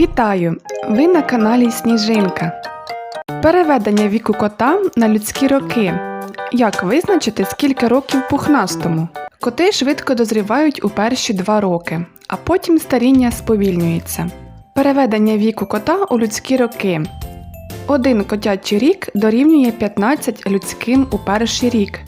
Вітаю! Ви на каналі Сніжинка. Переведення віку кота на людські роки. Як визначити, скільки років пухнастому? Коти швидко дозрівають у перші два роки, а потім старіння сповільнюється. Переведення віку кота у людські роки. Один котячий рік дорівнює 15 людським у перший рік,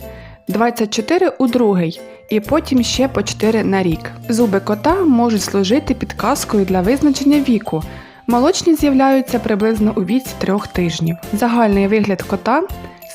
24 у другий і потім ще по 4 на рік. Зуби кота можуть служити підказкою для визначення віку. Молочні з'являються приблизно у віці трьох тижнів. Загальний вигляд кота,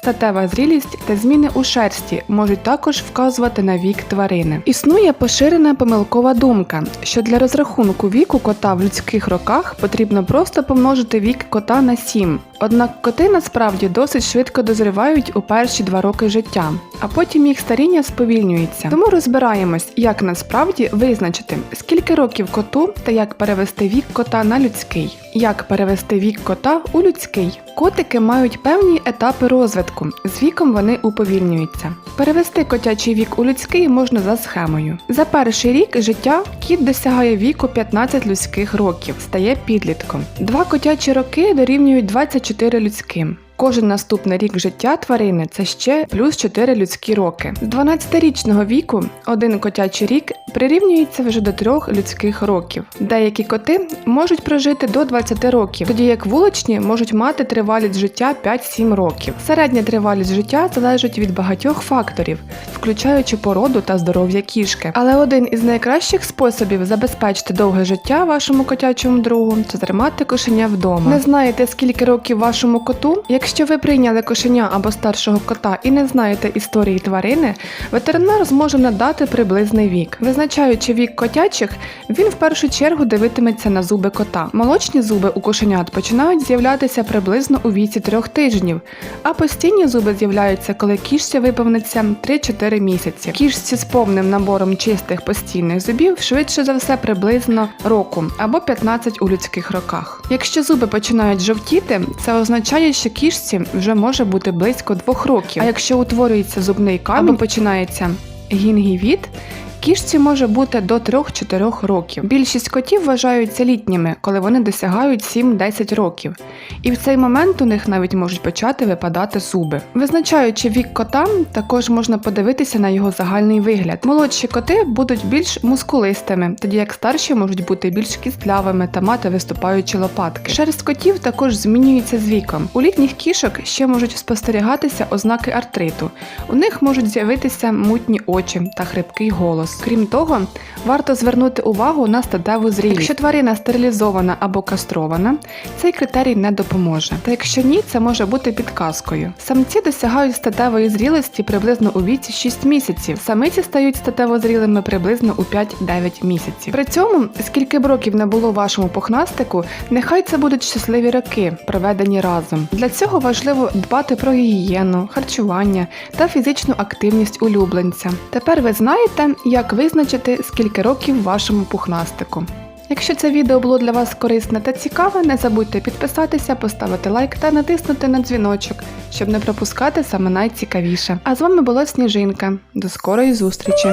статева зрілість та зміни у шерсті можуть також вказувати на вік тварини. Існує поширена помилкова думка, що для розрахунку віку кота в людських роках потрібно просто помножити вік кота на 7. Однак коти насправді досить швидко дозрівають у перші два роки життя, а потім їх старіння сповільнюється. Тому розбираємось, як насправді визначити, скільки років коту та як перевести вік кота на людський. Як перевести вік кота у людський? Котики мають певні етапи розвитку. З віком вони уповільнюються. Перевести котячий вік у людський можна за схемою. За перший рік життя кіт досягає віку 15 людських років, стає підлітком. Два котячі роки дорівнюють 24 людським. Кожен наступний рік життя тварини це ще плюс 4 людські роки. З 12-річного віку один котячий рік прирівнюється вже до 3 людських років. Деякі коти можуть прожити до 20 років, тоді як вуличні можуть мати тривалість життя 5-7 років. Середня тривалість життя залежить від багатьох факторів, включаючи породу та здоров'я кішки. Але один із найкращих способів забезпечити довге життя вашому котячому другу це тримати кошеня вдома. Не знаєте, скільки років вашому коту? Якщо ви прийняли кошеня або старшого кота і не знаєте історії тварини, ветеринар зможе надати приблизний вік. Визначаючи вік котячих, він в першу чергу дивитиметься на зуби кота. Молочні зуби у кошенят починають з'являтися приблизно у віці трьох тижнів, а постійні зуби з'являються, коли кішці виповниться 3-4 місяці. Кішці з повним набором чистих постійних зубів швидше за все приблизно року або 15 у людських роках. Якщо зуби починають жовтіти, це означає, що кішці вже може бути близько двох років. А якщо утворюється зубний камінь або починається гінгівіт, Кішці може бути до 3-4 років. Більшість котів вважаються літніми, коли вони досягають 7-10 років, і в цей момент у них навіть можуть почати випадати зуби. Визначаючи вік кота, також можна подивитися на його загальний вигляд. Молодші коти будуть більш мускулистими, тоді як старші можуть бути більш кістлявими та мати виступаючі лопатки. Шерсть котів також змінюється з віком. У літніх кішок ще можуть спостерігатися ознаки артриту. У них можуть з'явитися мутні очі та хрипкий голос. Крім того, варто звернути увагу на статеву зрілість. Якщо тварина стерилізована або кастрована, цей критерій не допоможе. Та якщо ні, це може бути підказкою. Самці досягають статевої зрілості приблизно у віці 6 місяців. Самиці стають статево зрілими приблизно у 5-9 місяців. При цьому, скільки б років не було вашому пухнастику, нехай це будуть щасливі роки, проведені разом. Для цього важливо дбати про гігієну, харчування та фізичну активність улюбленця. Тепер ви знаєте, як визначити, скільки років вашому пухнастику. Якщо це відео було для вас корисне та цікаве, не забудьте підписатися, поставити лайк та натиснути на дзвіночок, щоб не пропускати саме найцікавіше. А з вами була Сніжинка. До скорої зустрічі!